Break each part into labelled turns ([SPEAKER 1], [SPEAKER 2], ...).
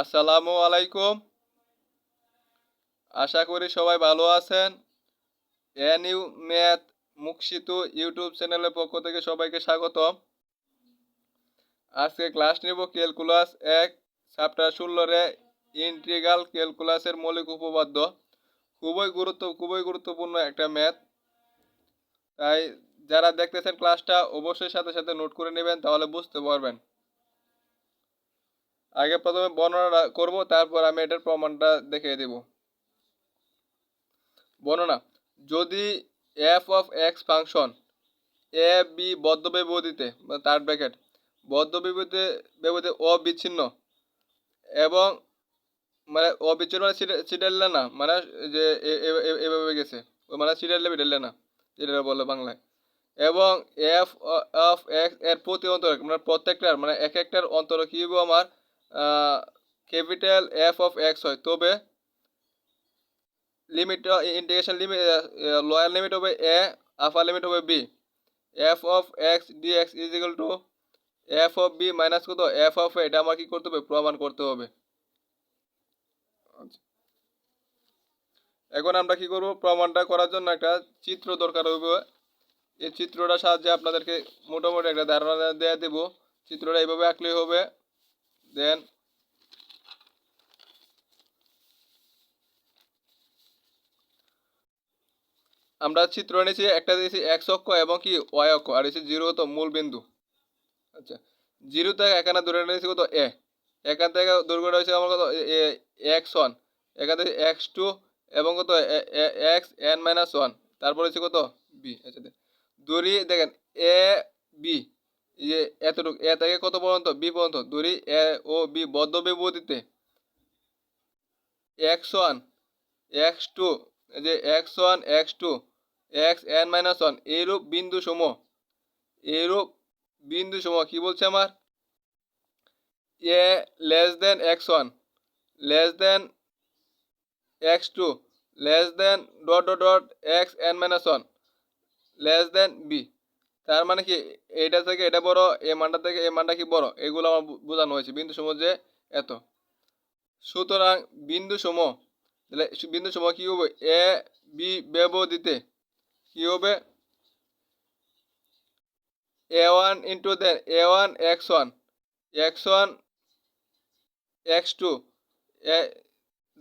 [SPEAKER 1] আসসালামু আলাইকুম। আশা করি সবাই ভালো আছেন। এন ইউ ম্যাথ মুকসিতু ইউটিউব চ্যানেলের পক্ষ থেকে সবাইকে স্বাগত আজকে ক্লাস নিব ক্যালকুলাস এক, চ্যাপ্টার ষোলোরে ইন্টিগ্রাল ক্যালকুলাসের মৌলিক উপপাদ্য। খুবই গুরুত্ব, খুবই গুরুত্বপূর্ণ একটা ম্যাথ। তাই যারা দেখতেছেন ক্লাসটা, অবশ্যই সাথে সাথে নোট করে নেবেন, তাহলে বুঝতে পারবেন। আগে প্রথমে বর্ণনা করব, তারপর আমি এটার প্রমাণটা দেখিয়ে দেব। বর্ণনা, যদি F of X function A B বদ্ধ বিবৃতিতে বা তার ব্র্যাকেট বদ্ধ বিবৃতি বিবৃতি অবিচ্ছিন্ন এবং মানে অবিচ্ছিন্ন মানে সিডারলে না মানে যে এভাবে গেছে মানে সিডারলে বিডারলে না যেটা বলে বাংলায়। এবং এফ অফ এক্সের প্রতি অন্তরক মানে প্রত্যেকটার মানে এক একটার অন্তরক কি হবে আমার? ক্যাপিটাল এফ অফ এক্স হয়। তবে limit integration limit lower limit হবে এ আপার লিমিট হবে B F of X D X is equal to F of B minus কত এফ অফ এটা আমার কি করতে হবে? প্রমাণ করতে হবে। এখন আমরা কি করব? প্রমাণটা করার জন্য একটা চিত্র দরকার হবে এই চিত্রটার সাহায্যে আপনাদেরকে মোটামুটি একটা ধারণা দেওয়া দেব। চিত্রটা এইভাবে আঁকলেই হবে। দেন আমরা চিত্র এনেছি, একটা দিয়েছি এক্স অক্ষ এবং কি ওয়াই অক্ষ, আর হচ্ছে জিরো তো মূল বিন্দু। আচ্ছা জিরো থেকে এখানে ধরে নিয়েছি কত এ এখান থেকে দৈর্ঘ্যটা হচ্ছে আমার কত এক্স ওয়ান এখান থেকে এক্স টু এবং কত এক্স এন মাইনাস ওয়ান তারপর হচ্ছে কত বি আচ্ছা দড়ি দেখেন এ বি যে এতটুকু, এ থেকে কত পর্যন্ত? বি পর্যন্ত। দড়ি এ ও বি বদ্ধ বিভূতিতে। এক্স ওয়ান, এক্স টু যে X one, X two, X N minus one, এইরূপ বিন্দু সমূহ এইরূপ বিন্দু সমূহ কি বলছে আমার? A less than X one, less than X two, less than dot dot dot X N minus one, less than B. তার মানে কি, এইটা থেকে এটা বড় এ মানটা থেকে এ মানটা কি বড়? এগুলো আমার বোঝানো হয়েছে। বিন্দু সমূহ যে এত। সুতরাং বিন্দু সমূহ, তাহলে বিন্দু সমূহ কি হবে? এ, বি ব্যবধিতে কি হবে? A one into then A one X one. X one X two. A,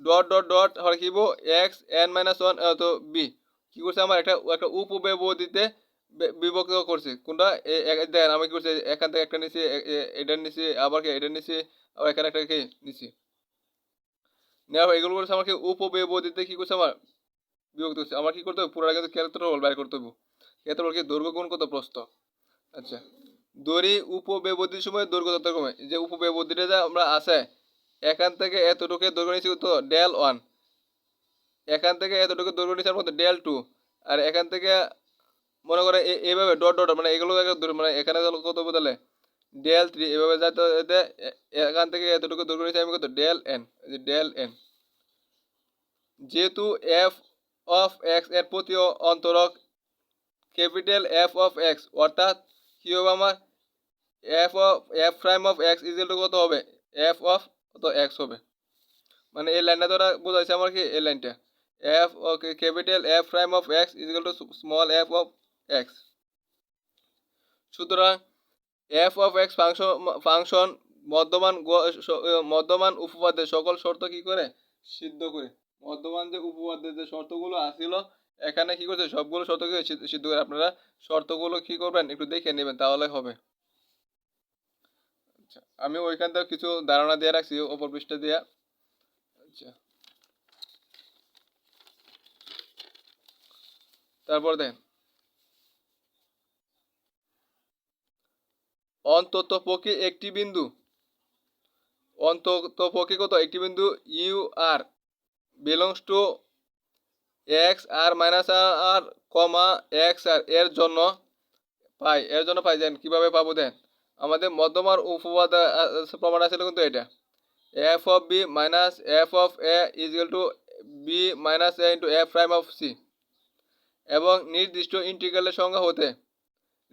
[SPEAKER 1] dot dot dot হয় কি X, N minus one to B. কি করছে আমার? একটা একটা উপব্যবধিতে বে- বিভক্ত করছে। কোনটা? দেখেন, আমি কি করছি? এখান থেকে একটা এ- এটা নিছি, আবার কি, এটা নিছি, আবার এখানে একটা কি নিছি। নেওয়ার পর এগুলো করছে আমাকে উপব্যবধিতে কি করছে আমার? বিভক্ত করছে। আমার কি করতে হবে? পুরোটা কিন্তু ক্ষেত্রফল বাইর করতে হবে। ক্ষেত্রফল কি? দৈর্ঘ্য গুণ কত? প্রস্থ। আচ্ছা। দড়ি উপব্যবধির সময় দৈর্ঘ্য তত কমে। যে উপব্যবধিটা যা আমরা আছে, এখান থেকে এতটুকু দৈর্ঘ্য নিচ্ছি তো ডেল ওয়ান। এখান থেকে এতটুকু দৈর্ঘ্য নিচ্ছি মধ্যে ডেল টু। আর এখান থেকে মনে করে এইভাবে ডট ডট মানে এগুলো মানে এখানে কত বদলে ডেল থ্রি, এভাবে যাতে এখান থেকে এতটুকু দৈর্ঘ্য নিচ্ছি আমি কত? Del n del n. যেহেতু এফ অফ এক্সের প্রতি অন্তরক ক্যাপিটাল এফ অফ এক্স, অর্থাৎ কি হবে আমার? F of, f prime of x equal to কত হবে? এফ অফ কত? এক্স হবে। মানে এই লাইনটা দ্বারা বোঝাইছে আমার কি? এই লাইনটা। F capital F prime of x equal to small f of x সুতরাং f of x function function মধ্যমান মধ্যমান উপপাদ্যের সকল শর্ত কি করে? সিদ্ধ করে। মধ্যমান যে উপপাদ্যের যে শর্তগুলো আসছিল এখানে কি করছে? সবগুলো শর্তকে সিদ্ধ- করে আপনারা শর্তগুলো কি করবেন একটু দেখে নেবেন, তাহলে হবে। আচ্ছা আমি ওইখান থেকে কিছু ধারণা দিয়ে রাখছি, ওপর পৃষ্ঠা দিয়ে। আচ্ছা। তারপর দেখেন অন্তত পক্ষে একটি বিন্দু। অন্তত পক্ষে কত? একটি বিন্দু u r belongs to x r minus r comma x r এর জন্য পাই এর জন্য পাই। দেন কীভাবে পাবো দেন? আমাদের মধ্যমার উপপাদ আহ, প্রমাণ আছে কিন্তু এটা। F of b minus f of a equal to b minus a into f prime of c এবং নির্দিষ্ট ইন্টিগ্রালের সংজ্ঞা হতে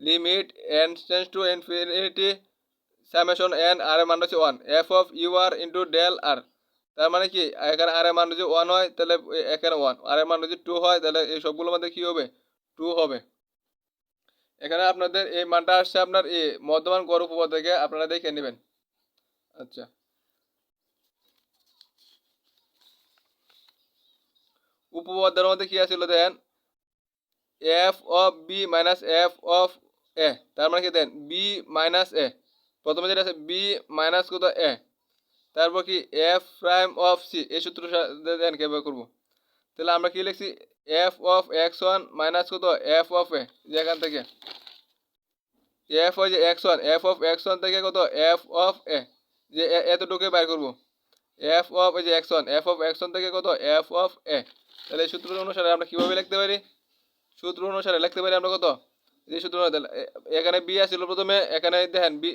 [SPEAKER 1] limit n tends to infinity summation n r এর মান হচ্ছে one f of u r into del r তার মানে কি? এখানে আর এর মান যদি ওয়ান হয়, তাহলে এখানে ওয়ান আর এর মান যদি টু হয়, তাহলে এই সবগুলোর মধ্যে কি হবে? টু হবে। এখানে আপনাদের এই মানটা আসছে আপনার এই মধ্যমান গড় উপপাদ্য থেকে আপনারা দেখে নেবেন। আচ্ছা। উপপাদ্যের মধ্যে কি আছিল then f of b minus f of a, তার মানে কি দেন? বি মাইনাস এ প্রথমে যেটা আছে বি মাইনাস কত? এ তারপর কি? এফ প্রাইম অফ সি এই সূত্র দেন কীভাবে করব? তাহলে আমরা কি লিখছি? F of x one minus কত? এফ অফ এ যেখান থেকে। এফ হয় যে x one f of x one থেকে কত? এফ অফ এ যে এতটুকুই বাইর করব। এফ অফ এই যে x one f of x one থেকে কত? এফ অফ এ তাহলে সূত্র অনুসারে আমরা কীভাবে লিখতে পারি? সূত্র অনুসারে লিখতে পারি আমরা কত? যে সূত্র অনুসারে তাহলে এ- এখানে বি আসছিল প্রথমে, এখানে দেখেন বি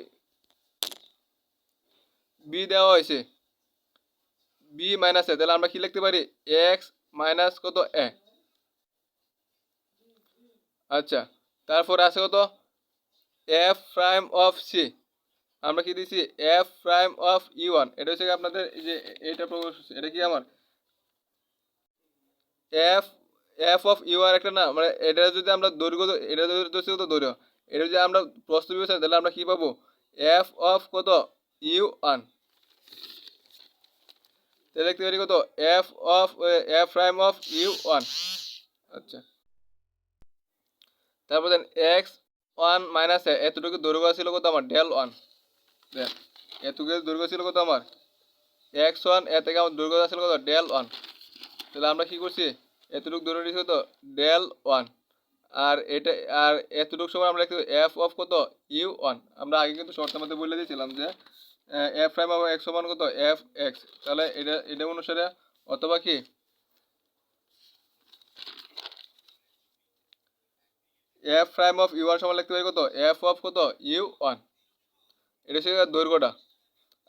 [SPEAKER 1] বি দেওয়া হয়েছে। বি মাইনাস এ, তাহলে আমরা কি লিখতে পারি? এক্স মাইনাস কত? এ। আচ্ছা তারপরে আছে কত? F prime of c. আমরা কি দিছি? F prime of e one. এটা হচ্ছে আপনাদের যে প্রকাশ এটা কি আমার? F f of u r একটা না মানে এটা যদি আমরা দৈর্ঘ্য এটা হচ্ছে কত দৈর্ঘ্য? এটা যদি আমরা প্রস্তুত বিবেচনা তাহলে আমরা কি পাবো? এফ অফ কত? ইউ ওয়ান তাহলে লিখতে পারি কত? F of f prime of u one আচ্ছা। তারপর দেন এক্স ওয়ান মাইনাস এতটুকু দৈর্ঘ্য ছিল কত আমার? ডেল ওয়ান দেন এতটুকু দৈর্ঘ্য ছিল কত আমার? এক্স ওয়ান এ থেকে আমার দৈর্ঘ্য ছিল কত? ডেল ওয়ান তাহলে আমরা কি করছি? এতটুকু দৈর্ঘ্য নিয়েছি কত? ডেল ওয়ান আর এটা, আর এতটুকু সময় আমরা লিখতে এফ অফ কত? ইউ ওয়ান আমরা আগে কিন্তু শর্তের মধ্যে বলে দিয়েছিলাম যে এফ প্রাইম অফ এক্স সমান কত? এফ এক্স তাহলে এটা এটা অনুসারে অথবা কি? F prime of u one সমান লিখতে পারি কত? এফ অফ কত? ইউ ওয়ান এটা হচ্ছে দৈর্ঘ্যটা।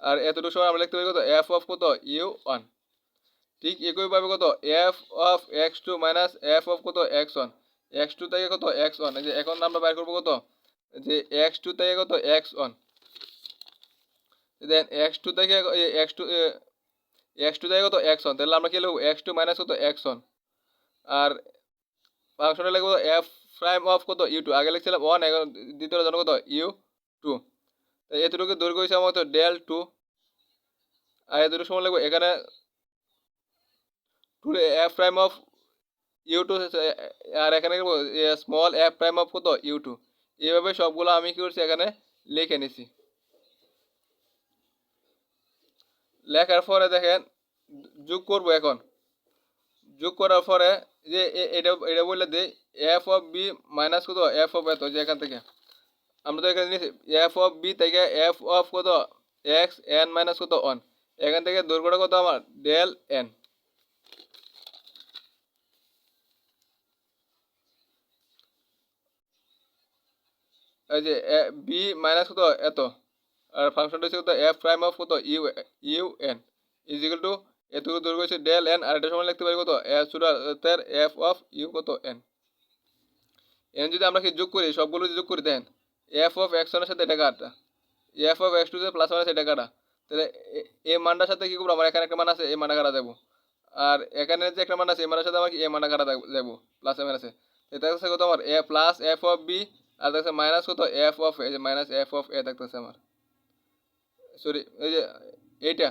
[SPEAKER 1] আর এতটুকু সময় আমরা লিখতে পারি কত? এফ অফ কত? ইউ ওয়ান ঠিক একইভাবে কত? F of x two minus f of কত? এক্স ওয়ান এক্স টু থেকে কত? এক্স ওয়ান যে এখন আমরা বাইর করব কত? যে এক্স টু থেকে কত? X one then x two থেকে এক্স টু এক্স টু থেকে কত? এক্স ওয়ান তাহলে আমরা কি লিখব? এক্স টু মাইনাস কত? এক্স ওয়ান আর ফাংশনে লিখব এফ প্রাইম অফ কত? ইউ টু আগে লিখছিলাম ওয়ান এখন দ্বিতীয় জন্য কত? ইউ টু এতটুকু দৈর্ঘ্য হয়েছে আমার কত ডেল টু আর এতটুকু সময় লিখব। এখানে two f prime of u two আর এখানে স্মল এফ প্রাইম অফ কত? ইউ টু এইভাবে সবগুলো আমি কি করছি এখানে লিখে নিছি। লেখার পরে দেখেন, যোগ করব এখন। যোগ করার পরে যে এটা এটা বললে দিই এফ অফ বি মাইনাস কত? এফ অফ এত, যে এখান থেকে। আমরা তো এখানে নিয়েছি এফ অফ বি থেকে এফ অফ কত? এক্স এন মাইনাস কত? ওয়ান এখান থেকে দৈর্ঘ্যটা কত আমার? ডেল এন এই যে বি মাইনাস কত? এত। আর ফাংশনটা হচ্ছে কত? এফ প্রাইম অফ কত? U u n equal to এতটুকু দৈর্ঘ্য হচ্ছে ডেল এন আর এটা সময় লিখতে পারি কত? এফ সুরাতের এফ অফ ইউ কত? এন এন যদি আমরা কি যোগ করি, সবগুলো যোগ করি, দেন এফ অফ এক্স ওয়ানের সাথে এটা কাটা। F of x two plus ওয়ানের এটা কাটা। তাহলে এ- মানটার সাথে কি করব আমার? এখানে একটা মান আছে এ মানটা কাটা দেবো। আর এখানে যে একটা মান আছে এই মানের সাথে আমার কি এই মানটা কাটা দেবো প্লাস এম আছে এটা হচ্ছে কত আমার? A plus f of b আর দেখছে মাইনাস কত? এফ অফ এই যে মাইনাস এফ অফ এ দেখতেছে আমার। সরি এই যে এইটা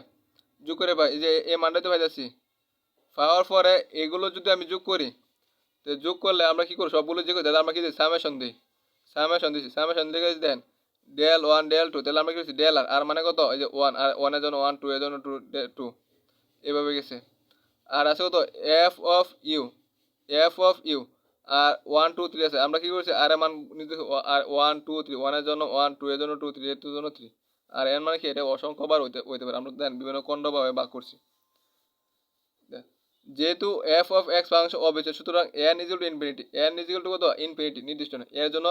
[SPEAKER 1] যোগ করে ভাই, এই যে এই মানটা তো ভাই যাচ্ছি পাওয়ার পরে এগুলো যদি আমি যোগ করি, তো যোগ করলে আমরা কি করি সবগুলো যোগ তাহলে আমরা কি দিই? সামেশন দিই। সামেশন দিচ্ছি সামেশন দিকে then? Del one del two তাহলে আমরা কি করছি? ডেল আর। আর মানে কত? এই যে ওয়ান আর ওয়ানের জন্য ওয়ান টু এর জন্য টু টু এভাবে গেছে। আর আছে কত? F of u f of u r one two three আছে। আমরা কি করছি? আর এর মান নিতে আর ওয়ান টু থ্রি ওয়ানের জন্য ওয়ান টু এর জন্য টু থ্রি এর জন্য থ্রি আর এর মানে কি? এটা অসংখ্যবার হইতে হইতে পারে। আমরা দেন বিভিন্ন খণ্ডভাবে ভাগ করছি। যেহেতু এফ অফ এক্স ফাংশন অবিচ্ছেদ, সুতরাং n equal to infinity n equal to কত? ইনফিনিটি নির্দিষ্ট নয়। এর জন্য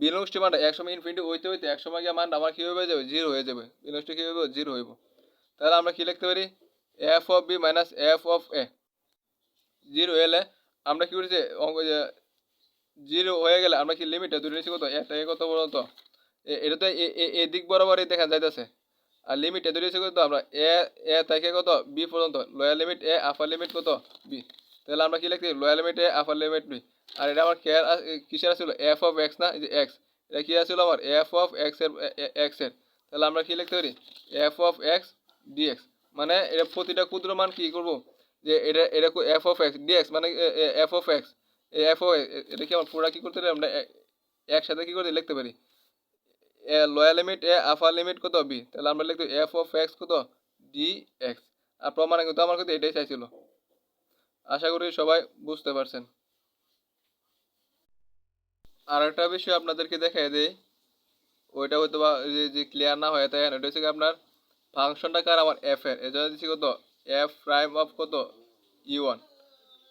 [SPEAKER 1] বিলংসটি মানটা এক সময় ইনফিনিটি হইতে হইতে এক সময় গিয়ে মানটা আমার কী হয়ে যাবে? জিরো হয়ে যাবে। বিলংসটি কী হইব জিরো হইব। তাহলে আমরা কী লিখতে পারি? F of b minus f of a zero এলে আমরা কি করেছি? অঙ্ক জিরো হয়ে গেলে আমরা কি লিমিটে দুটো নিচ্ছি কত? একটা কত বলতো এ- এটা তো এ- এ- এদিক বরাবরই দেখা যাইতেছে। আর লিমিট এ ধরেছে কত? আমরা এ এ থেকে কত? বি পর্যন্ত। Lower limit a upper limit কত? বি। তাহলে আমরা কি লিখছি lower limit a upper limit b. আর এটা আমার কেয়ার কিসের ছিল এফ অফ এক্স না? যে এক্স এটা কী আছিল আমার? এফ অফ এক্সের এক্সের। তাহলে আমরা কি লিখতে পারি? এফ অফ এক্স ডিএক্স মানে এটা প্রতিটা ক্ষুদ্র মান কী করব? যে এটা এটা এফ অফ এক্স ডিএক্স মানে এফ অফ এক্স এফ ও এটা কি আমার পুরা কি করতে পারি আমরা? একসাথে কি করতে, লিখতে পারি? A lower limit a upper limit কত বি তাহলে আমরা লিখতে এফ অফ এক্স কত? ডি এক্স আর প্রমাণে কিন্তু আমার কিন্তু এটাই চাইছিল। আশা করি সবাই বুঝতে পারছেন। আর একটা বিষয় আপনাদেরকে দেখাই দেই। ওইটা হয়তো বা যে ক্লিয়ার না হয়ে থাকে ওইটা হচ্ছে আপনার ফাংশনটা কার? আমার এফ এর। এই জন্য দিচ্ছি কত? এফ প্রাইম অফ কত? ই ওয়ান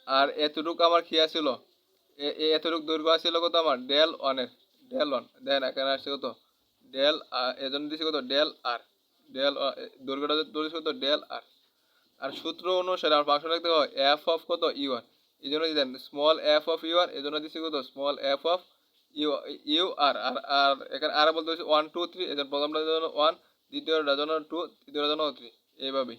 [SPEAKER 1] আর এতটুকু আমার এ- এ- এতটুকু দৈর্ঘ্য আছিল কত আমার? ডেল ওয়ানের ডেল ওয়ান দেন এখানে আসছে কত? ডেল এজন্য দিচ্ছি কত? ডেল আর ডেল দৈর্ঘ্যটা ধরেছি কত? ডেল আর আর সূত্র অনুসারে আমার ফাংশন লিখতে হয় এফ অফ কত? ইউ আর এই জন্য দিলেন small f of u r এই জন্য দিচ্ছি কত? Small f of u u r r r এখানে আর বলতে হচ্ছে ওয়ান টু থ্রি এই জন্য প্রথমটার জন্য ওয়ান দ্বিতীয়টার জন্য টু তৃতীয়টার জন্য থ্রি এইভাবেই।